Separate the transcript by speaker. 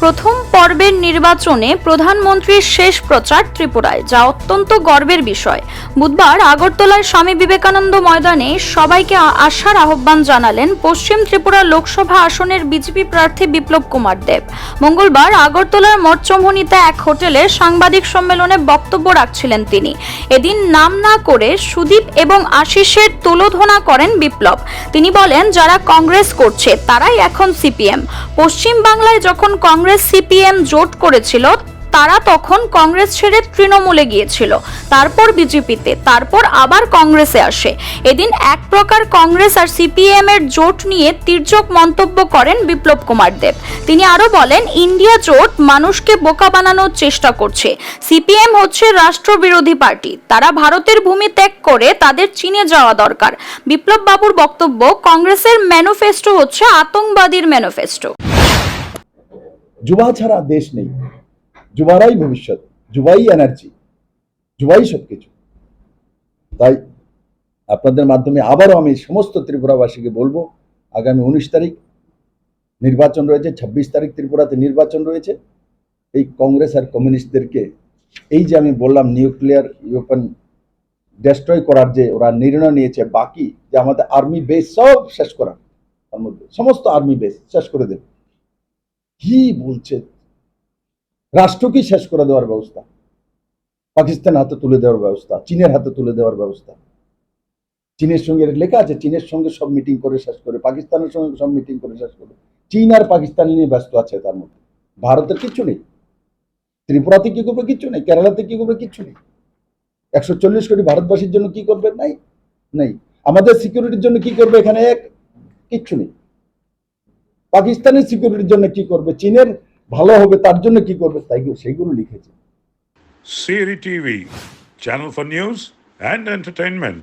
Speaker 1: প্রথম পর্বের নির্বাচনে প্রধানমন্ত্রীর শেষ প্রচার ত্রিপুরায়, যা অত্যন্ত গর্বের বিষয়। বুধবার আগরতলার স্বামী বিবেকানন্দ ময়দানে সবাইকে আ- আসার আহ্বান জানালেন পশ্চিম ত্রিপুরা লোকসভা আসনের বিজেপি প্রার্থী বিপ্লব কুমার দেব। মঙ্গলবার আগরতলার মঠচম্বনীতে এক হোটেলে সাংবাদিক সম্মেলনে বক্তব্য রাখছিলেন তিনি। এদিন নাম না করে সুদীপ এবং আশিসের তুলোধনা করেন বিপ্লব। তিনি বলেন, যারা কংগ্রেস করছে, তারাই এখন সিপিএম। পশ্চিম বাংলায় যখন কংগ্রেস সিপিএম জোট করেছিল, তারা তখন কংগ্রেস ছেড়ে তৃণমূলে গিয়েছিল। তারপর বিজেপিতে, তারপর আবার কংগ্রেসে আসে। এদিন এক প্রকার কংগ্রেস আর সিপিএম এর জোট নিয়ে তির্যক মন্তব্য করেন বিপ্লব কুমার দেব। তিনি আরও বলেন, ইন্ডিয়া জোট মানুষকে বোকা বানানোর চেষ্টা করছে। সিপিএম হচ্ছে রাষ্ট্রবিরোধী পার্টি। তারা ভারতের ভূমি ত্যাগ করে তাদের চীনে যাওয়া দরকার। বিপ্লব বাবুর বক্তব্য, কংগ্রেসের ম্যানিফেস্টো হচ্ছে আতঙ্কবাদীর ম্যানিফেস্টো।
Speaker 2: যুবা ছাড়া দেশ নেই। যুবারাই ভবিষ্যৎ, যুবাই এনার্জি যুবাই সবকিছু। তাই আপনাদের মাধ্যমে আবারও আমি সমস্ত ত্রিপুরাবাসীকে বলব, আগামী উনিশ তারিখ নির্বাচন রয়েছে, ছাব্বিশ তারিখ ত্রিপুরাতে নির্বাচন রয়েছে। এই কংগ্রেস আর কমিউনিস্টদেরকে এই যে আমি বললাম নিউক্লিয়ার ওয়েপন ডেস্ট্রয় করার যে ওরা নির্ণয় নিয়েছে, বাকি যে আমাদের আর্মি বেস সব শেষ করা তার মধ্যে সমস্ত আর্মি বেস শেষ করে দেবে। কি বলছে? রাষ্ট্রকে শেষ করে দেওয়ার ব্যবস্থা? পাকিস্তান হাতে তুলে দেওয়ার ব্যবস্থা, চীনের হাতে তুলে দেওয়ার ব্যবস্থা। চীনের সঙ্গে লেখা আছে, চীনের সঙ্গে সব মিটিং করে শেষ করে, পাকিস্তানের সঙ্গে সব মিটিং করে শেষ করে। চীন আর পাকিস্তান নিয়ে ব্যস্ত আছে তার মধ্যে। ভারতের কিচ্ছু নেই। ত্রিপুরাতে কি করবে কিচ্ছু নেই, কেরালাতে কি করবে কিচ্ছু নেই। একশো চল্লিশ কোটি ভারতবাসীর জন্য কি করবে? নাই নাই। আমাদের সিকিউরিটির জন্য কি করবে এখানে এক? কিচ্ছু নেই। পাকিস্তানের সিকিউরিটির জন্য কি করবে? চীনের ভালো হবে, তার জন্য কি করবে? তাই সেইগুলো লিখেছে।
Speaker 3: সিরি TV channel for news and entertainment.